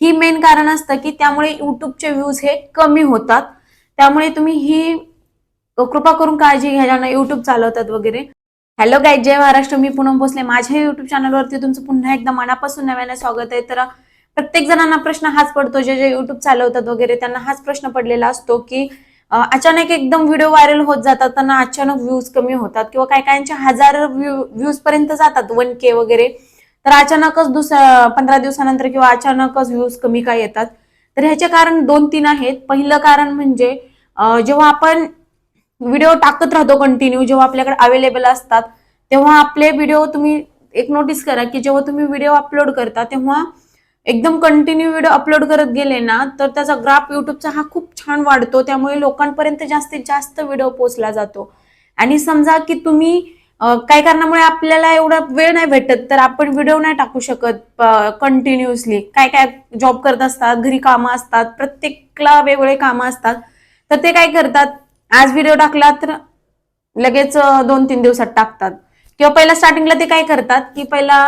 ही main कारण असतं की त्यामुळे युट्यूबचे व्ह्यूज हे कमी होतात. त्यामुळे तुम्ही ही कृपा करून काळजी घ्या ज्यांना युट्यूब चालवतात वगैरे. Hello guys Jai Maharashtra. मी पुन्हा भोसले. माझ्या युट्यूब चॅनलवरती तुमचं पुन्हा एकदा मनापासून नव्याने स्वागत आहे. तर प्रत्येक जणांना प्रश्न हाच पडतो. जे जे युट्यूब चालवतात वगैरे त्यांना हाच प्रश्न पडलेला असतो की अचानक एकदम व्हिडिओ व्हायरल होत जातात त्यांना अचानक व्ह्यूज कमी होतात किंवा काही काहींचे हजार व्ह्यूज पर्यंत जातात. वन के वगैरे. तर अचानकच दुसऱ्या पंधरा दिवसानंतर किंवा अचानकच व्ह्यूज कमी काय येतात? तर ह्याचे कारण दोन तीन आहेत. पहिलं कारण म्हणजे जेव्हा आपण व्हिडिओ टाकत राहतो कंटिन्यू जेव्हा आपल्याकडे अवेलेबल असतात तेव्हा आपले व्हिडिओ तुम्ही एक नोटीस करा की जेव्हा तुम्ही व्हिडिओ अपलोड करता तेव्हा एकदम कंटिन्यू व्हिडिओ अपलोड करत गेले ना तर त्याचा ग्राफ युट्यूबचा हा खूप छान वाढतो. त्यामुळे लोकांपर्यंत जास्तीत जास्त व्हिडिओ पोचला जातो. आणि समजा की तुम्ही काही कारणामुळे आपल्याला एवढा वेळ नाही भेटत तर आपण व्हिडिओ नाही टाकू शकत कंटिन्युअसली काय काय जॉब करत असतात घरी कामं असतात प्रत्येकला वेगवेगळे कामं असतात तर ते काय करतात आज व्हिडिओ टाकला तर लगेच दोन तीन दिवसात टाकतात. किंवा पहिला स्टार्टिंगला ते काय करतात की पहिला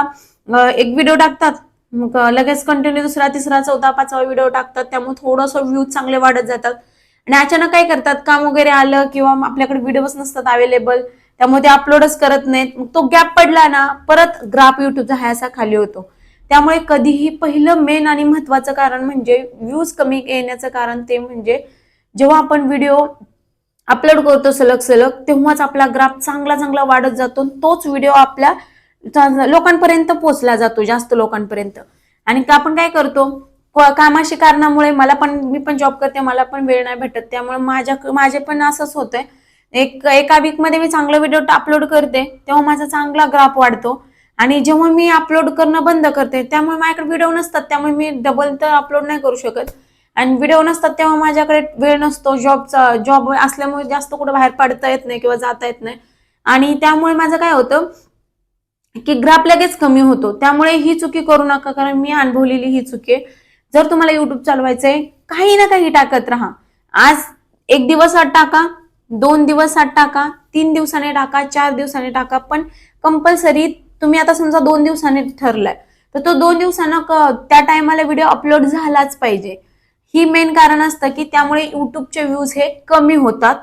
एक व्हिडिओ टाकतात मग लगेच कंटिन्यू दुसरा तिसरा चौथा पाचवा व्हिडिओ टाकतात त्यामुळे थोडंसं व्ह्यूज चांगले वाढत जातात. आणि अचानक काय करतात काम वगैरे आलं किंवा आपल्याकडे व्हिडिओज नसतात अवेलेबल त्यामुळे ते अपलोडच करत नाहीत. मग तो गॅप पडला ना परत ग्राफ युट्यूबचा हा असा खाली होतो. त्यामुळे कधीही पहिलं मेन आणि महत्वाचं कारण म्हणजे व्ह्यूज कमी येण्याचं कारण ते म्हणजे जेव्हा आपण व्हिडिओ अपलोड करतो सलग सलग तेव्हाच आपला ग्राफ चांगला चांगला वाढत जातो आणि तोच व्हिडिओ आपल्या लोकांपर्यंत पोहोचला जातो जास्त लोकांपर्यंत. आणि आपण काय करतो? कामाशी कारणामुळे मला पण मी पण जॉब करते मला पण वेळ नाही भेटत. त्यामुळे माझ्या माझे पण असंच होतंय. एक एका वीकमध्ये मी चांगला व्हिडिओ अपलोड करते तेव्हा माझा चांगला ग्राफ वाढतो. आणि जेव्हा मी अपलोड करणं बंद करते त्यामुळे माझ्याकडे व्हिडिओ नसतात त्यामुळे मी डबल तर अपलोड नाही करू शकत. आणि व्हिडिओ नसतात तेव्हा माझ्याकडे वेळ नसतो जॉबचा जॉब असल्यामुळे जास्त कुठं बाहेर पडता येत नाही किंवा जाता येत नाही. आणि त्यामुळे माझं काय होतं की ग्राफ लगेच कमी होतो. त्यामुळे ही चुकी करू नका कारण मी अनुभवलेली ही चुकी आहे. जर तुम्हाला युट्यूब चालवायचंय काही ना काही टाकत राहा. आज एक दिवस आत टाका दोन दिवस आत टाका तीन दिवसाने टाका चार दिवसाने टाका पण कंपल्सरी तुम्ही आता समजा दोन दिवसाने ठरलाय तर तो दोन दिवसानं त्या टायमाला व्हिडिओ अपलोड झालाच पाहिजे. ही मेन कारण असतं की त्यामुळे युट्यूबचे व्ह्यूज हे कमी होतात.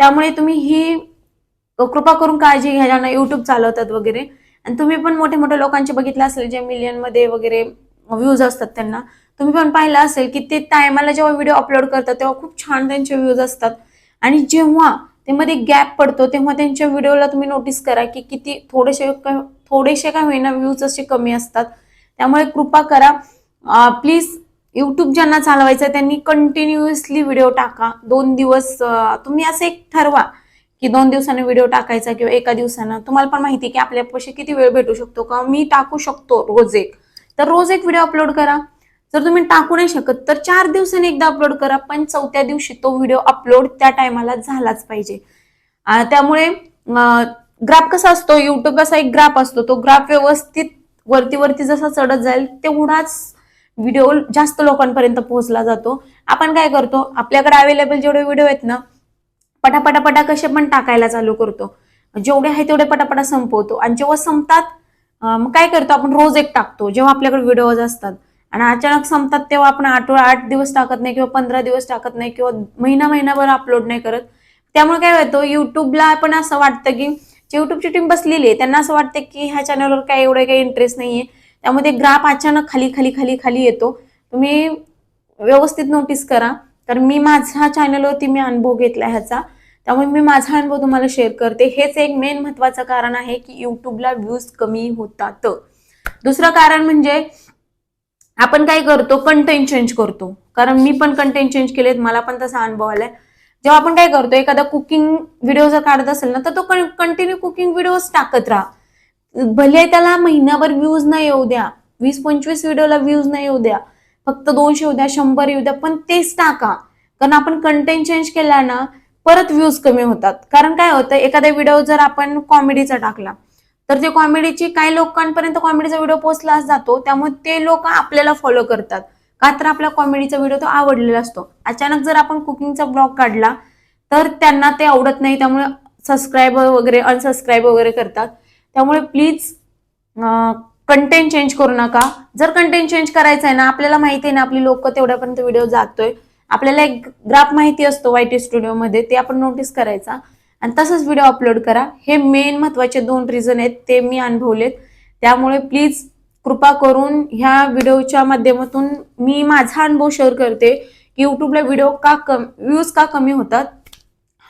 त्यामुळे तुम्ही ही कृपा करून काळजी घ्या ज्यांना युट्यूब चालवतात वगैरे. आणि तुम्ही पण मोठे मोठे लोकांचे बघितलं असेल जे मिलियनमध्ये वगैरे व्ह्यूज असतात त्यांना तुम्ही पण पाहिलं असेल की ते टायमाला जेव्हा व्हिडिओ अपलोड करतात तेव्हा खूप छान त्यांचे व्ह्यूज असतात. आणि जेव्हा ते मध्ये गॅप पडतो तेव्हा त्यांच्या व्हिडिओला तुम्ही नोटीस करा की किती थोडेसे थोडेसे का होईना व्ह्यूज असे कमी असतात. त्यामुळे कृपा करा. प्लीज युट्यूब ज्यांना चालवायचं त्यांनी कंटिन्युअसली व्हिडिओ टाका. दोन दिवस तुम्ही असं एक ठरवा की दोन दिवसांनी व्हिडिओ टाकायचा किंवा एका दिवसानं. तुम्हाला पण माहिती आहे की आपल्यापाशी किती वेळ भेटू शकतो का मी टाकू शकतो रोज एक. तर रोज एक व्हिडिओ अपलोड करा. जर तुम्ही टाकू नाही शकत तर चार दिवसांनी एकदा अपलोड करा. पण चौथ्या दिवशी तो व्हिडिओ अपलोड त्या टायमाला झालाच पाहिजे. त्यामुळे ग्राफ कसा असतो? युट्यूब असा एक ग्राफ असतो. तो ग्राफ व्यवस्थित वरती वरती जसा चढत जाईल तेवढाच व्हिडिओ जास्त लोकांपर्यंत पोहोचला जातो. आपण काय करतो? आपल्याकडे अवेलेबल जेवढे व्हिडिओ आहेत ना पटापटापटा कसे पण टाकायला चालू करतो. जेवढे आहे तेवढे पटापटा संपवतो. आणि जेव्हा संपतात मग काय करतो? आपण रोज एक टाकतो जेव्हा आपल्याकडे व्हिडिओज असतात. आणि अचानक संपतात तेव्हा आपण आठवडा आठ दिवस टाकत नाही किंवा पंधरा दिवस टाकत नाही किंवा महिना महिनाभर अपलोड नाही करत. त्यामुळे काय होतं युट्यूबला पण असं वाटतं की युट्यूबची टीम बसलेली आहे त्यांना असं वाटतं की ह्या चॅनलवर काय एवढं काही इंटरेस्ट नाहीये. त्यामुळे ग्राफ अचानक खाली खाली खाली खाली येतो. तुम्ही व्यवस्थित नोटीस करा. कारण मी माझ्या चॅनलवरती मी अनुभव घेतला ह्याचा. त्यामुळे मी माझा अनुभव तुम्हाला शेअर करते. हेच एक मेन महत्वाचं कारण आहे की युट्यूबला व्ह्यूज कमी होतात. दुसरं कारण म्हणजे आपण काय करतो कंटेंट चेंज करतो. कारण मी पण कंटेंट चेंज केलेत मला पण तसा अनुभव आलाय. जेव्हा आपण काय करतो एखादा कुकिंग व्हिडिओ जर काढत असेल ना तर तो कंटिन्यू कुकिंग व्हिडिओज टाकत राहा. भले त्याला महिनाभर व्ह्यूज नाही येऊ द्या वीस पंचवीस व्हिडिओला व्ह्यूज नाही येऊ द्या फक्त दोनशे येऊ द्या शंभर येऊ द्या पण तेच टाका. कारण आपण कंटेंट चेंज केला ना परत व्ह्यूज कमी होतात. कारण काय होतं एखादा व्हिडिओ जर आपण कॉमेडीचा टाकला तर ते कॉमेडीची काही लोकांपर्यंत कॉमेडीचा व्हिडिओ पोहोचलाच जातो त्यामुळे ते लोक आपल्याला फॉलो करतात. का तर आपला कॉमेडीचा व्हिडिओ तो आवडलेला असतो. अचानक जर आपण कुकिंगचा ब्लॉग काढला तर त्यांना ते आवडत नाही. त्यामुळे सबस्क्राईब वगैरे अनसबस्क्राईब वगैरे करतात. त्यामुळे प्लीज कंटेंट चेंज करू नका. जर कंटेंट चेंज करायचं आहे ना आपल्याला माहिती आहे ना आपली लोक तेवढ्यापर्यंत व्हिडिओ जातोय. आपल्याला एक ग्राफ माहिती असतो वाय टी स्टुडिओमध्ये ते आपण नोटीस करायचा. आणि तसंच व्हिडिओ अपलोड करा. हे मेन महत्त्वाचे दोन रिझन आहेत ते मी अनुभवलेत. त्यामुळे प्लीज कृपा करून ह्या व्हिडिओच्या माध्यमातून मी माझा अनुभव शेअर करते की युट्यूबला व्हिडिओ का कम व्ह्यूज का कमी होतात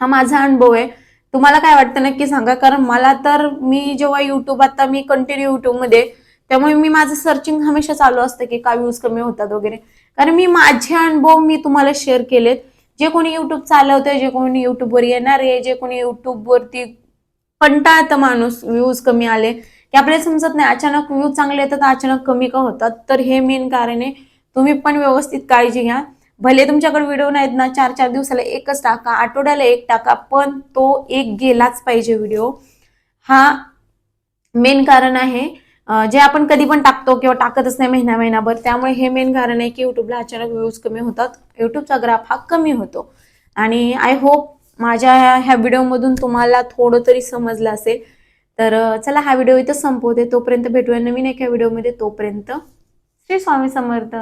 हा माझा अनुभव आहे. तुम्हाला काय वाटतं नक्की सांगा कारण मला तर मी जेव्हा युट्यूब आता मी कंटिन्यू युट्यूबमध्ये त्यामुळे मी माझं सर्चिंग हमेशा चालू असतं की का व्ह्यूज कमी होतात वगैरे. कारण मी माझे अनुभव मी तुम्हाला शेअर केलेत. जे कोणी युट्यूब चालवतंय जे कोणी युट्यूबवर येणार आहे जे कोणी युट्यूबवरती कंटाळतं माणूस व्ह्यूज कमी आले की आपल्याला समजत नाही अचानक व्ह्यूज चांगले येतात अचानक कमी का होतात? तर हे मेन कारण आहे. तुम्ही पण व्यवस्थित काळजी घ्या. भले तुमच्याकडे व्हिडिओ नाहीत ना चार चार दिवसाला एकच टाका आठवड्याला एक टाका पण तो एक गेलाच पाहिजे व्हिडिओ हा मेन कारण आहे. जे आपण कधी पण टाकतो किंवा टाकतच नाही महिना महिनाभर त्यामुळे हे मेन कारण आहे की युट्यूबला अचानक व्ह्यूज कमी होतात. युट्यूबचा ग्राफ हा कमी होतो. आणि आय होप माझ्या ह्या व्हिडिओमधून तुम्हाला थोडं तरी समजलं असेल. तर चला हा व्हिडिओ इथं संपवते. तोपर्यंत भेटूया नवीन एका व्हिडिओमध्ये तोपर्यंत श्री स्वामी समर्थ.